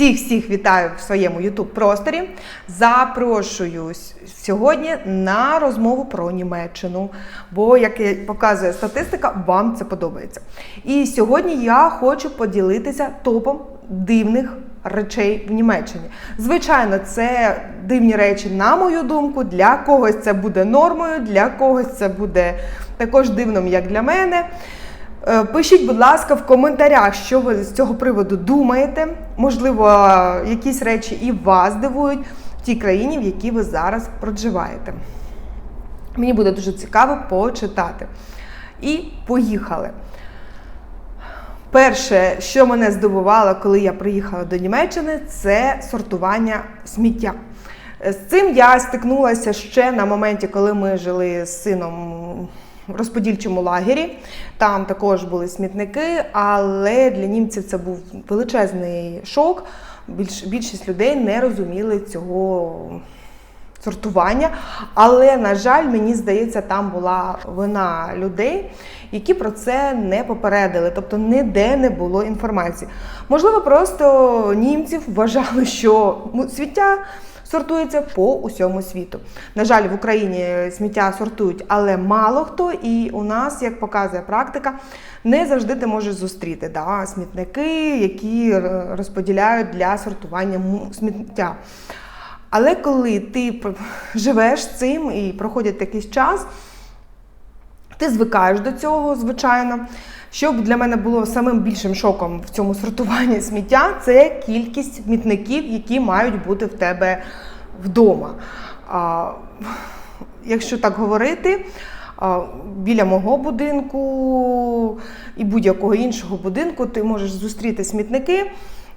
Всіх всіх вітаю в своєму youtube просторі. Запрошую сьогодні на розмову про Німеччину. Бо, як показує статистика, вам це подобається. І сьогодні я хочу поділитися топом дивних речей в Німеччині. Звичайно, це дивні речі, на мою думку. Для когось це буде нормою, для когось це буде також дивним, як для мене. Е, Пишіть, будь ласка, в коментарях, що ви з цього приводу думаєте. Можливо, якісь речі і вас дивують в тій країні, в якій ви зараз проживаєте. Мені буде дуже цікаво почитати. І поїхали. Перше, що мене здивувало, коли я приїхала до Німеччини, це сортування сміття. З цим я стикнулася ще на моменті, коли ми жили з сином розподільчому лагері. Там також були смітники, але для німців це був величезний шок. Більш, більшість людей не розуміли цього сортування. Але, на жаль, мені здається, там була вина людей, які про це не попередили, тобто ніде не було інформації. Можливо, просто німців вважали, що сміття сортується по усьому світу. На жаль, в Україні сміття сортують, але мало хто. І у нас, як показує практика, не завжди ти можеш зустріти да, смітники, які розподіляють для сортування сміття. Але коли ти живеш цим і проходить якийсь час, ти звикаєш до цього, звичайно. Що для мене було самим більшим шоком в цьому сортуванні сміття, це кількість смітників, які мають бути в тебе вдома. А, якщо так говорити, біля мого будинку і будь-якого іншого будинку ти можеш зустріти смітники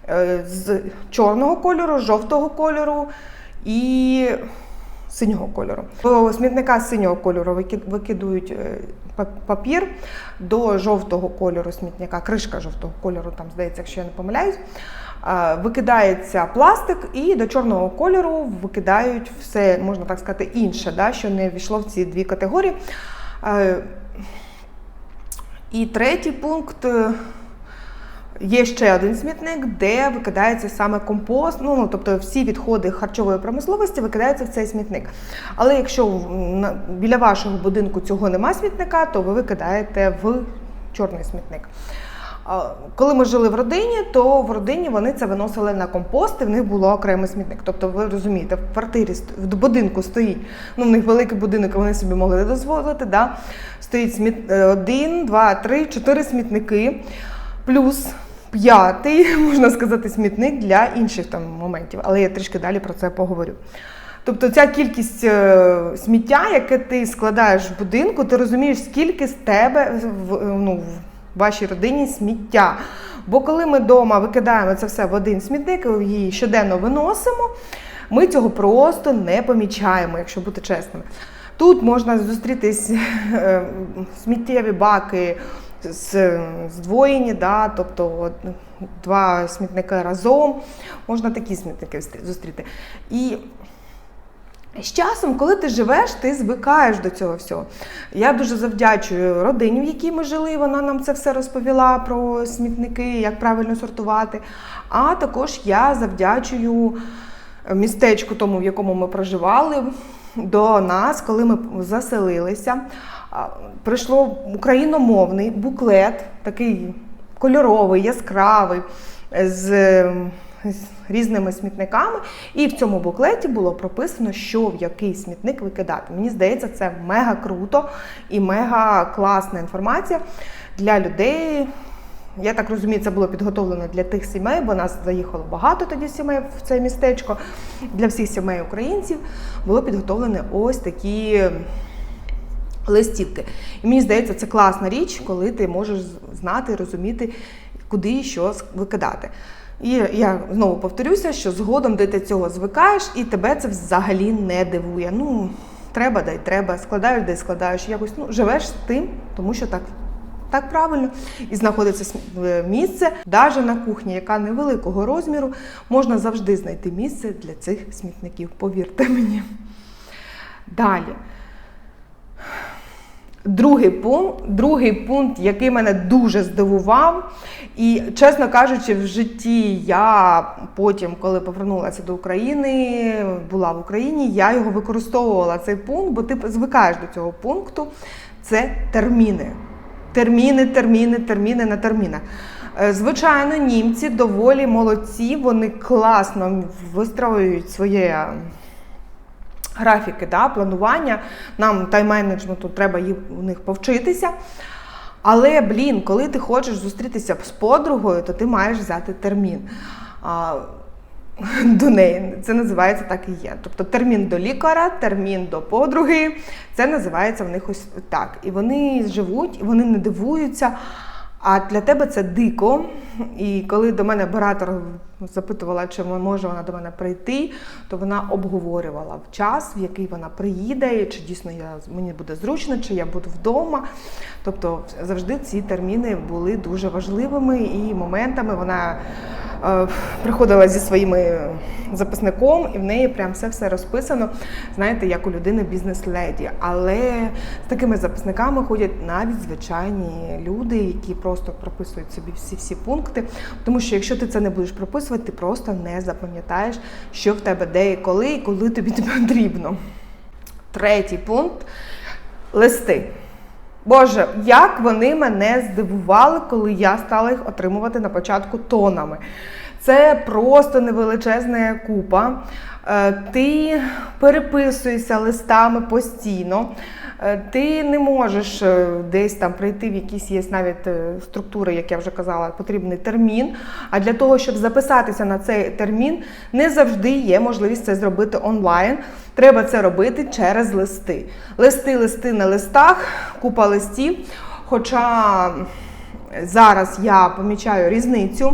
е, з чорного кольору, жовтого кольору і синього кольору. До смітника синього кольору викид- викидують е, папір, до жовтого кольору смітника, кришка жовтого кольору, там здається, якщо я не помиляюсь. е, Викидається пластик, і до чорного кольору викидають все, можна так сказати, інше, да, що не війшло в ці дві категорії. Е, І третій пункт. Є ще один смітник, де викидається саме компост, ну ну, тобто всі відходи харчової промисловості викидаються в цей смітник. Але якщо біля вашого будинку цього нема смітника, то ви викидаєте в чорний смітник. Коли ми жили в родині, то в родині вони це виносили на компост, і в них було окремий смітник. Тобто, ви розумієте, в квартирі в будинку стоїть, ну в них великий будинок, вони собі могли дозволити. Да? Стоїть сміт е, один, два, три, чотири смітники, плюс п'ятий, можна сказати, смітник для інших там моментів. Але я трішки далі про це поговорю. Тобто ця кількість е, сміття, яке ти складаєш в будинку, ти розумієш, скільки з тебе в, е, ну, в вашій родині сміття. Бо коли ми вдома викидаємо це все в один смітник, її щоденно виносимо, ми цього просто не помічаємо, якщо бути чесними. Тут можна зустрітись е, сміттєві баки здвоєні, да, тобто два смітники разом, можна такі смітники зустріти. І з часом, коли ти живеш, ти звикаєш до цього всього. Я дуже завдячую родині, в якій ми жили. Вона нам це все розповіла про смітники, як правильно сортувати. А також я завдячую містечку, тому в якому ми проживали, до нас, коли ми заселилися. Прийшло україномовний буклет, такий кольоровий, яскравий, з різними смітниками, і в цьому буклеті було прописано, що в який смітник викидати. Мені здається, це мега круто і мега класна інформація для людей. Я так розумію, це було підготовлено для тих сімей, бо нас заїхало багато тоді сімей в це містечко. Для всіх сімей українців було підготовлені ось такі листівки. І мені здається, це класна річ, коли ти можеш знати, розуміти, куди і що викидати. І я знову повторюся, що згодом ти цього звикаєш, і тебе це взагалі не дивує. Ну, треба, дай треба, складаєш, дай складаєш. Якось ну, живеш з тим, тому що так. Так правильно, і знаходиться місце, навіть на кухні, яка невеликого розміру, можна завжди знайти місце для цих смітників. Повірте мені. Далі. Другий пункт, другий пункт, який мене дуже здивував, і чесно кажучи, в житті я потім, коли повернулася до України, була в Україні, я його використовувала цей пункт, бо ти звикаєш до цього пункту. Це терміни. Терміни, терміни, терміни на термінах. Е, Звичайно, німці доволі молодці, вони класно вистроюють своє графіки, да, планування. Нам тайм-менеджменту треба їх у них повчитися. Але, блін, коли ти хочеш зустрітися з подругою, то ти маєш взяти термін. А, до неї це називається так і є. Тобто термін до лікаря, термін до подруги, це називається в них ось так. І вони живуть, і вони не дивуються. А для тебе це дико. І коли до мене оператор запитувала, чи може вона до мене прийти, то вона обговорювала в час, в який вона приїде, чи дійсно я, мені буде зручно, чи я буду вдома. Тобто завжди ці терміни були дуже важливими і моментами вона е, приходила зі своїм записником, і в неї прям все все розписано, знаєте, як у людини бізнес-леді. Але з такими записниками ходять навіть звичайні люди, які просто прописують собі всі всі пункти. Тому що якщо ти це не будеш прописувати, ти просто не запам'ятаєш, що в тебе де і коли, і коли тобі потрібно. Третій пункт листи. Боже, як вони мене здивували, коли я стала їх отримувати на початку тонами. Це просто невеличезна купа. Е, Ти переписуєшся листами постійно. Е, Ти не можеш е, десь там прийти в якісь є навіть е, структури, як я вже казала, потрібний термін. А для того, щоб записатися на цей термін, не завжди є можливість це зробити онлайн. Треба це робити через листи. Листи, листи на листах, купа листів. Хоча зараз я помічаю різницю.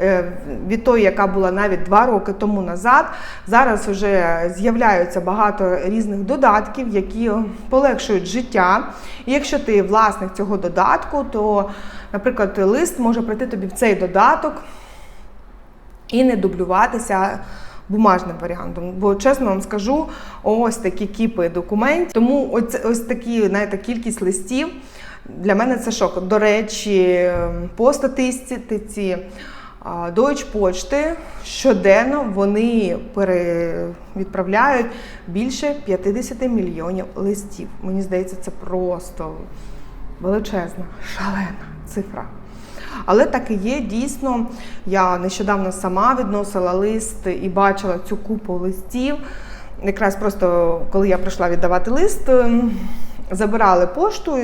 Е, Від тої, яка була навіть два роки тому назад, зараз вже з'являються багато різних додатків, які полегшують життя. І якщо ти власник цього додатку, то, наприклад, лист може прийти тобі в цей додаток і не дублюватися бумажним варіантом. Бо чесно вам скажу, ось такі кіпи документів. Тому ось, ось такі знаєте, кількість листів для мене це шок. До речі, по статистиці Deutsche Post щоденно вони перевідправляють більше 50 мільйонів листів. Мені здається, це просто величезна, шалена цифра. Але так і є, дійсно. Я нещодавно сама відносила лист і бачила цю купу листів. Якраз просто коли я прийшла віддавати лист, ем, забирали пошту,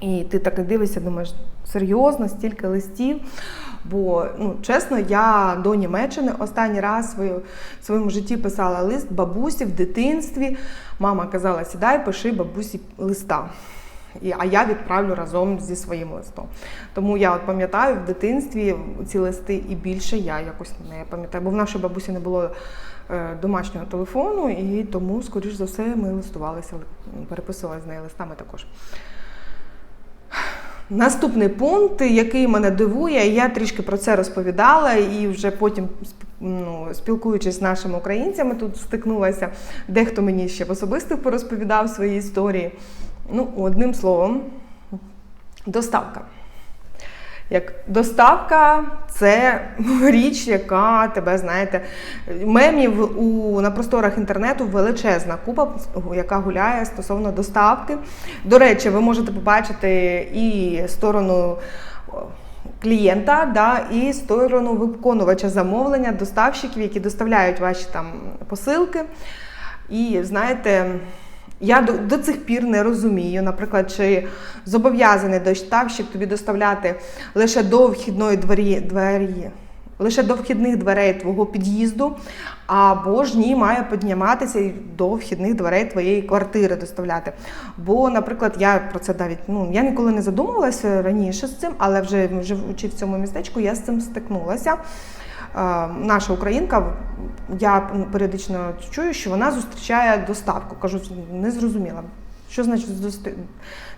і ти так і дивишся, думаєш, серйозно, стільки листів. Бо, ну, чесно, я до Німеччини останній раз в своєму житті писала лист бабусі в дитинстві. Мама казала, сідай, пиши бабусі листа. І, а я відправлю разом зі своїм листом. Тому я от пам'ятаю в дитинстві ці листи і більше я якось не пам'ятаю, бо в нашій бабусі не було е, домашнього телефону, і тому, скоріш за все, ми листувалися, переписувалися з нею листами також. Наступний пункт, який мене дивує, я трішки про це розповідала, і вже потім, ну, спілкуючись з нашими українцями, тут стикнулася. Дехто мені ще в особистих порозповідав свої історії. Ну, одним словом, доставка. Як доставка це річ, яка тебе, знаєте, мемів у, на просторах інтернету величезна купа, яка гуляє стосовно доставки. До речі, ви можете побачити і сторону клієнта, да, і сторону виконувача замовлення, доставщиків, які доставляють ваші там посилки. І знаєте. Я до, до цих пір не розумію, наприклад, чи зобов'язаний доставщик тобі доставляти лише до вхідної двері, двері, лише до вхідних дверей твого під'їзду, або ж ні, має підніматися до вхідних дверей твоєї квартири доставляти. Бо, наприклад, я про це навіть ну я ніколи не задумувалася раніше з цим, але вже живучи в цьому містечку, я з цим стикнулася. Наша українка, я періодично чую, що вона зустрічає доставку. Кажу, не зрозуміла. Що значить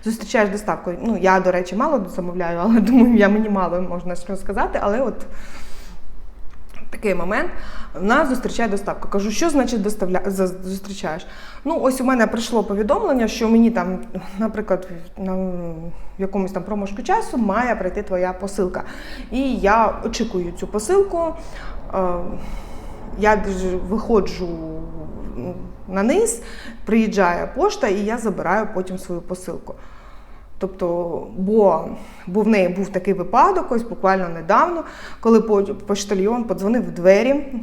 зустрічаєш доставку? Ну, я, до речі, мало замовляю, але думаю, я мені мало можна що сказати. Але от Такий момент нас зустрічає доставка. Кажу, що значить доставля... зустрічаєш? Ну, ось у мене прийшло повідомлення, що мені там, наприклад, на в якомусь там проміжку часу має прийти твоя посилка. І я очікую цю посилку. Е, Я виходжу на низ, приїжджає пошта, і я забираю потім свою посилку. Тобто, бо, бо в неї був такий випадок, ось буквально недавно, коли поштальйон подзвонив в двері.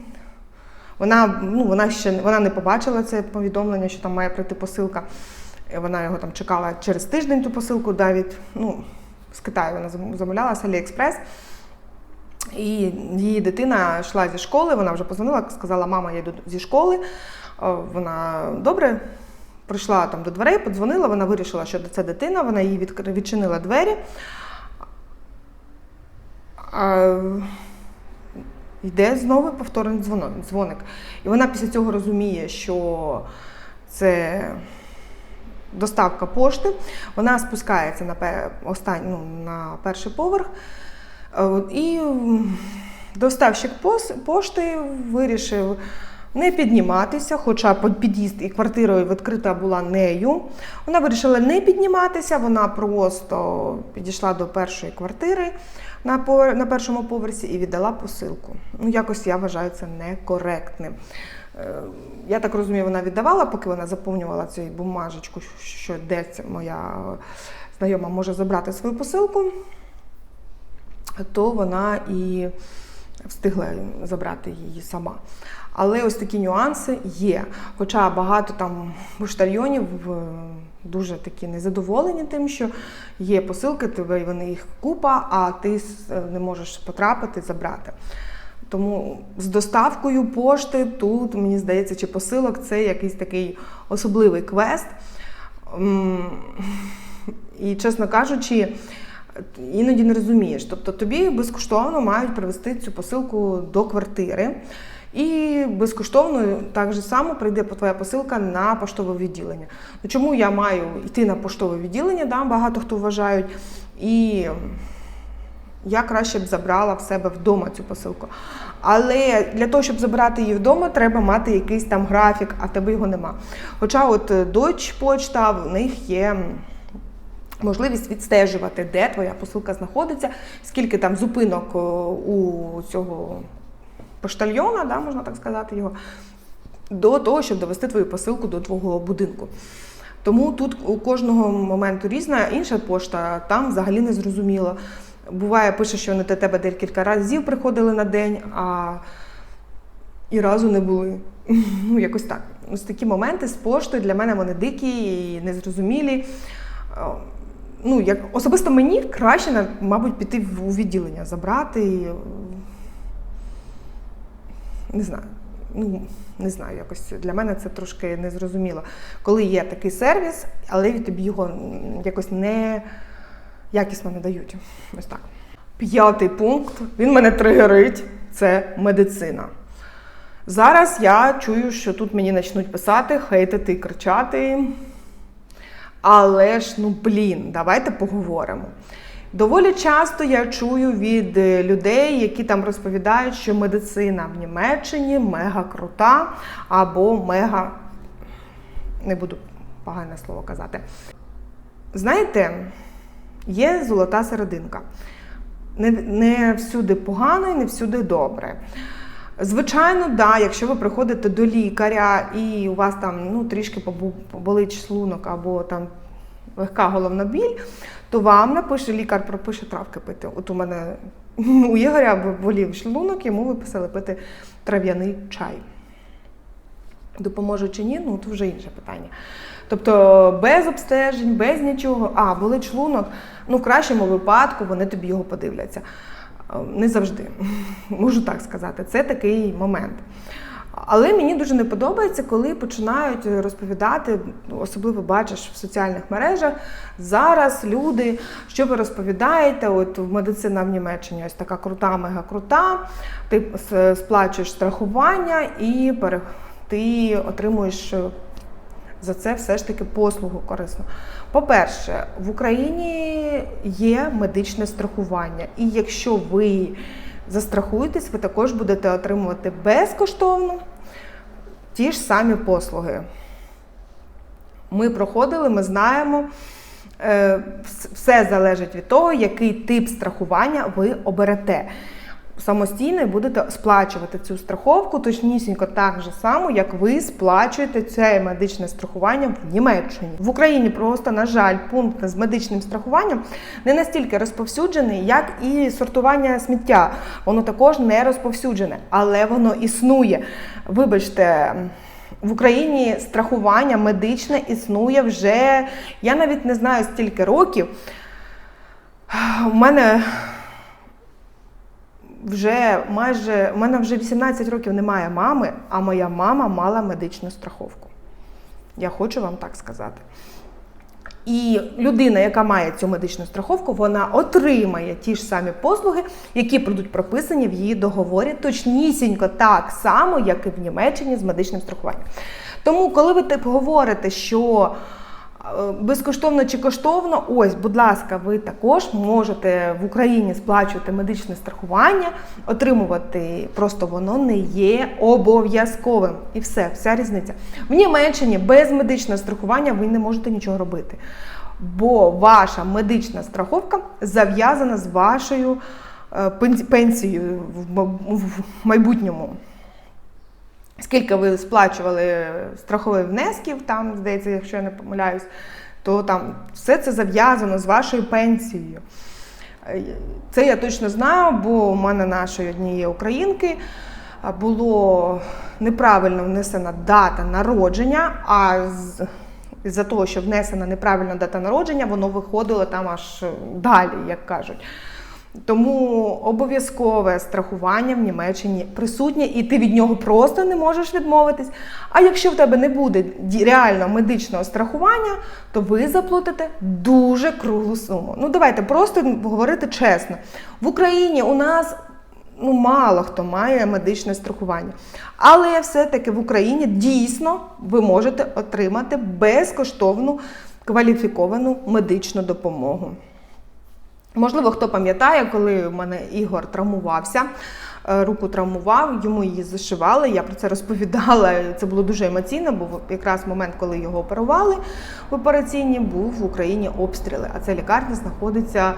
Вона, ну, вона ще вона не побачила це повідомлення, що там має прийти посилка. Вона його там чекала через тиждень ту посилку навіть. Ну, з Китаю вона замовляла з Аліекспрес. І її дитина йшла зі школи, вона вже позвонила, сказала, мама, я йду зі школи. Вона добре прийшла там до дверей, подзвонила, вона вирішила, що це дитина, вона їй відчинила двері. А, йде знову повторний дзвоник. І вона після цього розуміє, що це доставка пошти. Вона спускається на, пе- остань, ну, на перший поверх. Е, І доставщик пошти вирішив не підніматися, хоча під'їзд і квартира відкрита була нею. Вона вирішила не підніматися, вона просто підійшла до першої квартири на, першому поверсі і віддала посилку. Ну, якось я вважаю це некоректним. Е, Я так розумію, вона віддавала, поки вона заповнювала цю бумажечку, що де моя знайома може забрати свою посилку то вона і встигла забрати її сама. Але ось такі нюанси є. Хоча багато там поштальйонів е, дуже такі незадоволені тим, що є посилки, тебе вони їх купа, а ти е, не можеш потрапити, забрати. Тому з доставкою пошти тут, мені здається, чи посилок це якийсь такий особливий квест. І, чесно кажучи, іноді не розумієш. Тобто тобі безкоштовно мають привезти цю посилку до квартири. І безкоштовно так же само прийде твоя посилка на поштове відділення. Ну, чому я маю йти на поштове відділення? Да, багато хто вважають. І я краще б забрала в себе вдома цю посилку. Але для того, щоб забрати її вдома, треба мати якийсь там графік, а в тебе його нема. Хоча от е, Deutsche Post, в них є можливість відстежувати, де твоя посилка знаходиться, скільки там зупинок у цього поштальйона, да, можна так сказати його, до того, щоб довести твою посилку до твого будинку. Тому тут у кожного моменту різна, інша пошта там взагалі не зрозуміло. Буває, пише, що вони до тебе декілька разів приходили на день, а і разу не були. Ну, якось так. Ось такі моменти з поштою для мене вони дикі і незрозумілі. Е, Ну, як особисто мені краще, мабуть, піти у відділення, забрати. Не знаю. Ну, не знаю, якось для мене це трошки незрозуміло. Коли є такий сервіс, але тобі його якось не якісно не дають. Ось так. П'ятий пункт, він мене тригерить, це медицина. Зараз я чую, що тут мені почнуть писати, хейтити, кричати. Але ж, ну блін, давайте поговоримо. Доволі часто я чую від е, людей, які там розповідають, що медицина в Німеччині мега крута або мега. Не буду погане слово казати. Знаєте, є золота серединка. Не, не всюди погано і не всюди добре. Звичайно, да, якщо ви приходите до лікаря і у вас там ну, трішки поболить шлунок або там легка головна біль, то вам напише лікар пропише травки пити. От у мене у Ігоря болів шлунок, йому виписали пити трав'яний чай. Допоможе чи ні, ну то вже інше питання. Тобто без обстежень, без нічого, а болить шлунок, ну в кращому випадку вони тобі його подивляться. Е, Не завжди, можу так сказати. Це такий момент. Але мені дуже не подобається, коли починають розповідати, особливо бачиш в соціальних мережах. Зараз люди, що ви розповідаєте, от медицина в Німеччині ось така крута, мега крута. Ти сплачуєш страхування і ти отримуєш е, за це все ж таки послугу корисну. По-перше, в Україні є медичне страхування, і якщо ви застрахуйтесь, ви також будете отримувати безкоштовно ті ж самі послуги. Ми проходили, ми знаємо. Е, Все залежить від того, який тип страхування ви оберете. Самостійно будете сплачувати цю страховку точнісінько так же само, як ви сплачуєте це медичне страхування в Німеччині. В Україні просто, на жаль, пункт з медичним страхуванням не настільки розповсюджений, як і сортування сміття. Воно також не розповсюджене, але воно існує. Вибачте. В Україні страхування медичне існує вже, я навіть не знаю стільки років. У мене вже майже у мене вже 18 років немає мами, а моя мама мала медичну страховку. Я хочу вам так сказати. І людина, яка має цю медичну страховку, вона отримає ті ж самі послуги, які будуть прописані в її договорі, точнісінько так само, як і в Німеччині з медичним страхуванням. Тому, коли ви тип говорите, що безкоштовно чи коштовно, ось, будь ласка, ви також можете в Україні сплачувати медичне страхування, отримувати, просто воно не є обов'язковим. І все, вся різниця. В Німеччині без медичного страхування ви не можете нічого робити. Бо ваша медична страховка зав'язана з вашою е, пенсією в майбутньому. Скільки ви сплачували страхових внесків, там, здається, якщо я не помиляюсь, то там все це зав'язано з вашою пенсією. Е, Це я точно знаю, бо у мене нашої однієї українки було неправильно внесена дата народження, а з-за того, що внесена неправильна дата народження, воно виходило там аж далі, як кажуть. Тому обов'язкове страхування в Німеччині присутнє, і ти від нього просто не можеш відмовитись. А якщо в тебе не буде реально медичного страхування, то ви заплатите дуже круглу суму. Ну давайте просто говорити чесно. В Україні у нас ну, мало хто має медичне страхування. Але все-таки в Україні дійсно ви можете отримати безкоштовну кваліфіковану медичну допомогу. Можливо, хто пам'ятає, коли у мене Ігор травмувався, е, руку травмував, йому її зашивали. Я про це розповідала. Це було дуже емоційно, бо в- якраз момент, коли його оперували в операційній, був в Україні обстріли. А ця лікарня знаходиться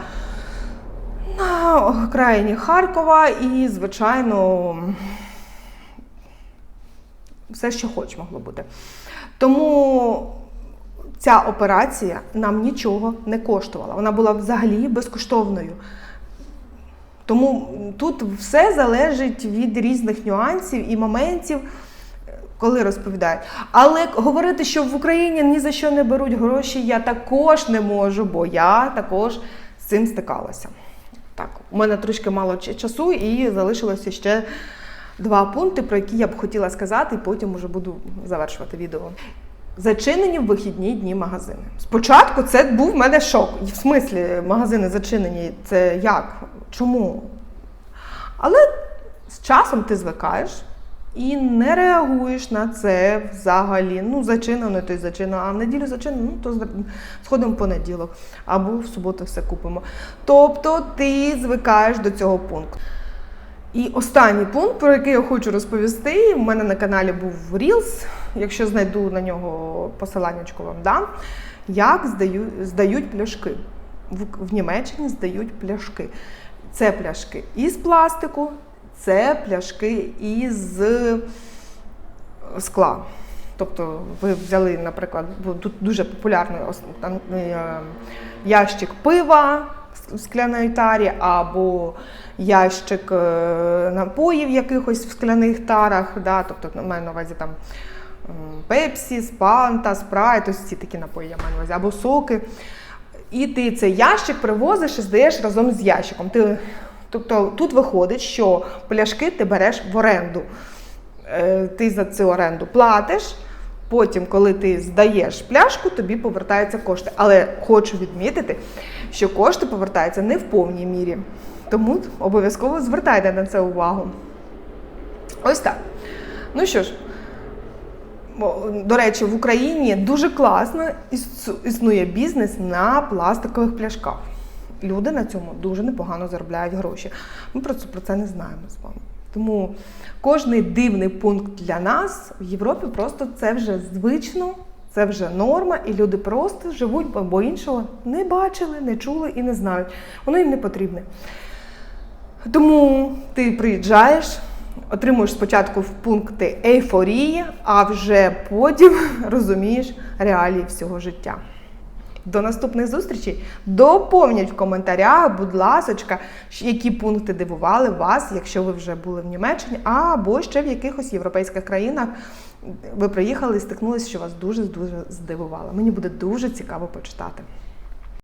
на окраїні Харкова і, звичайно, все, що хоч могло бути. Тому ця операція нам нічого не коштувала. Вона була взагалі безкоштовною. Тому тут все залежить від різних нюансів і моментів, коли розповідають. Але говорити, що в Україні ні за що не беруть гроші, я також не можу, бо я також з цим стикалася. Так, у мене трошки мало часу і залишилося ще два пункти, про які я б хотіла сказати, і потім уже буду завершувати відео. Зачинені в вихідні дні магазини. Спочатку це був в мене шок. В смислі, магазини зачинені. Це як? Чому? Але з часом ти звикаєш і не реагуєш на це взагалі. Ну, зачинено, то й зачинено, а в неділю зачинено, ну то сходимо в понеділок або в суботу все купимо. Тобто ти звикаєш до цього пункту. І останній пункт, про який я хочу розповісти, у мене на каналі був Reels, якщо знайду на нього посиланнячко вам дам, як здаю, здають пляшки. В, в Німеччині здають пляшки. Це пляшки із пластику, це пляшки із скла. Тобто ви взяли, наприклад, тут дуже популярний е, ящик пива в скляної тарі, або ящик е, напоїв якихось в скляних тарах. Да? Тобто, маю на увазі там пепсі, спанта, спрайт, ось ці такі напої я маю на увазі, або соки. І ти цей ящик привозиш і здаєш разом з ящиком. Ти, тобто тут виходить, що пляшки ти береш в оренду. Е, Ти за цю оренду платиш. Потім, коли ти здаєш пляшку, тобі повертаються кошти. Але хочу відмітити, що кошти повертаються не в повній мірі. Тому обов'язково звертайте на це увагу. Ось так. Ну що ж, До речі, в Україні дуже класно існує бізнес на пластикових пляшках. люди на цьому дуже непогано заробляють гроші. Ми просто про це не знаємо з вами. Тому кожний дивний пункт для нас в Європі просто це вже звично, це вже норма, і люди просто живуть, бо- бо іншого не бачили, не чули і не знають. Воно їм не потрібне. Тому ти приїжджаєш, отримуєш спочатку в пункти ейфорії, а вже потім розумієш реалії всього життя. До наступних зустрічей. Доповніть в коментарях, будь ласочка, які пункти дивували вас, якщо ви вже були в Німеччині, або ще в якихось європейських країнах ви приїхали і стикнулися, що вас дуже дуже здивувало. Мені буде дуже цікаво почитати.